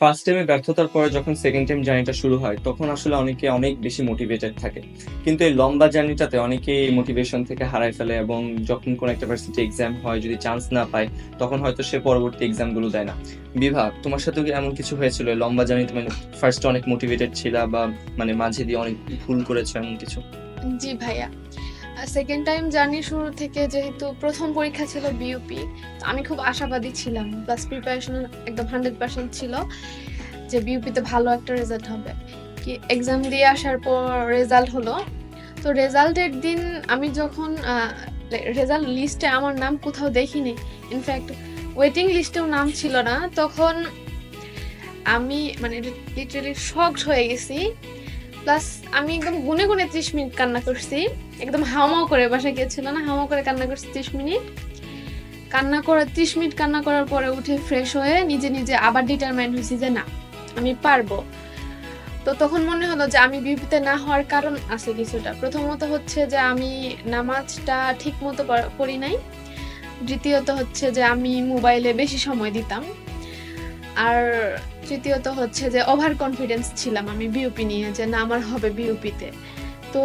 First টাইমে ব্যর্থতার পরে যখন সেকেন্ড টাইম জার্নিটা শুরু হয়, তখন আসলে অনেকে অনেক বেশি মোটিভেটেড থাকে। কিন্তু এই লম্বা জার্নিটাতে অনেকে মোটিভেশন থেকে হারায় ফেলে এবং যখন কোনো একটা ভার্সিটি এক্সাম হয়, যদি চান্স না পায়, তখন হয়তো সে পরবর্তী এক্সামগুলো দেয় না। বিভাগ, তোমার সাথে কি এমন কিছু হয়েছিল? লম্বা জার্নিতে মানে ফার্স্টে অনেক মোটিভেটেড ছিলা বা মানে মাঝে দিয়ে অনেক ভুল করেছ এমন কিছু? জি ভাইয়া। সেকেন্ড টাইম জার্নি শুরু থেকে যেহেতু প্রথম পরীক্ষা ছিল বিউপি আমি খুব আশাবাদী ছিলাম। প্লাস প্রিপারেশন একদম হান্ড্রেড পার্সেন্ট ছিল যে বিউপিতে ভালো একটা রেজাল্ট হবে। কি এক্সাম দিয়ে আসার পর রেজাল্ট হলো। তো রেজাল্টের দিন আমি যখন রেজাল্ট লিস্টে আমার নাম কোথাও দেখিনি ইনফ্যাক্ট ওয়েটিং লিস্টেও নাম ছিল না, তখন আমি মানে লিটারালি শকড হয়ে গেছি প্লাস আমি একদম গুনে গুনে ত্রিশ মিনিট কান্না করছি। একদম হাওমাও করে বাসা গিয়েছিল না, হাওমাও করে কান্না করছি ত্রিশ মিনিট। কান্না করে, ত্রিশ মিনিট কান্না করার পরে উঠে ফ্রেশ হয়ে নিজে নিজে আবার ডিটারমাইন্ড হয়েছি যে না, আমি পারব। তো তখন মনে হলো যে আমি বিপিতে না হওয়ার কারণ আছে কিছুটা। প্রথমত হচ্ছে যে আমি নামাজটা ঠিক মতো করি নাই। দ্বিতীয়ত হচ্ছে যে আমি মোবাইলে বেশি সময় দিতাম। আর তৃতীয়ত হচ্ছে যে ওভার কনফিডেন্স ছিলাম আমি বিউপি নিয়ে যে না, আমার হবে বিউপিতে তো।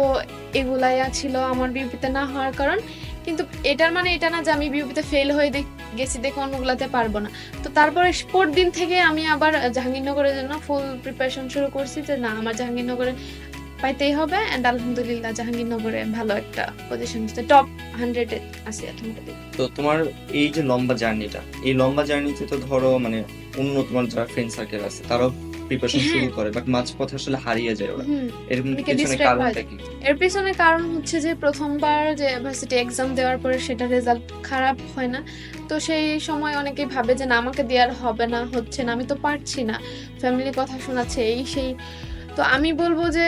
এগুলাই ছিল আমার বিউপিতে না হওয়ার কারণ। কিন্তু এটার মানে এটা না যে আমি বিউপিতে ফেল হয়ে গেছি দেখে অন্যগুলাতে পারব না। তো তারপরে পর দিন থেকে আমি আবার জাহাঙ্গীরনগরের জন্য ফুল প্রিপারেশন শুরু করছি যে না, আমার জাহাঙ্গীরনগরে পাইতেই হবে অ্যান্ড আলহামদুলিল্লাহ জাহাঙ্গীরনগরে ভালো একটা পজিশন আছে। টপ হান্ড্রেডে আছি আলহামদুলিল্লাহ। তো তোমার এই যে লম্বা জার্নিটা এই লম্বা জার্নিতে তো ধরো মানে অন্য তোমার যারা ফ্রেন্ড সার্কেল আছে তারাও প্রিপারেশন শুরু করে বাট মাঝপথে আসলে হারিয়ে যায় ওরা। এরকম পিছনে কারণটা কি? এর পিছনে কারণ হচ্ছে যে প্রথমবার যে ভার্সিটি এক্সাম দেওয়ার পরে সেটা রেজাল্ট খারাপ হয় না। তো সেই সময় অনেকেই ভাবে যে না আমাকে দেওয়ার হবে না হচ্ছে না আমি তো পারছি না। ফ্যামিলির কথা শোনাচ্ছে এই সেই তো আমি বলব যে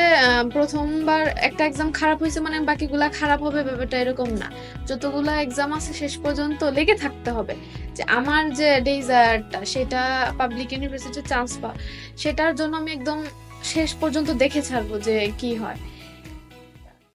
প্রথমবার একটা এক্সাম খারাপ হয়েছে মানে বাকিগুলা খারাপ হবে ব্যাপারটা এরকম না। যতগুলো এক্সাম আছে শেষ পর্যন্ত লেগে থাকতে হবে যে আমার যে ডেজায়ারটা সেটা পাবলিক ইউনিভার্সিটির চান্স পাওয়া, সেটার জন্য আমি একদম শেষ পর্যন্ত দেখে ছাড়বো যে কি হয়।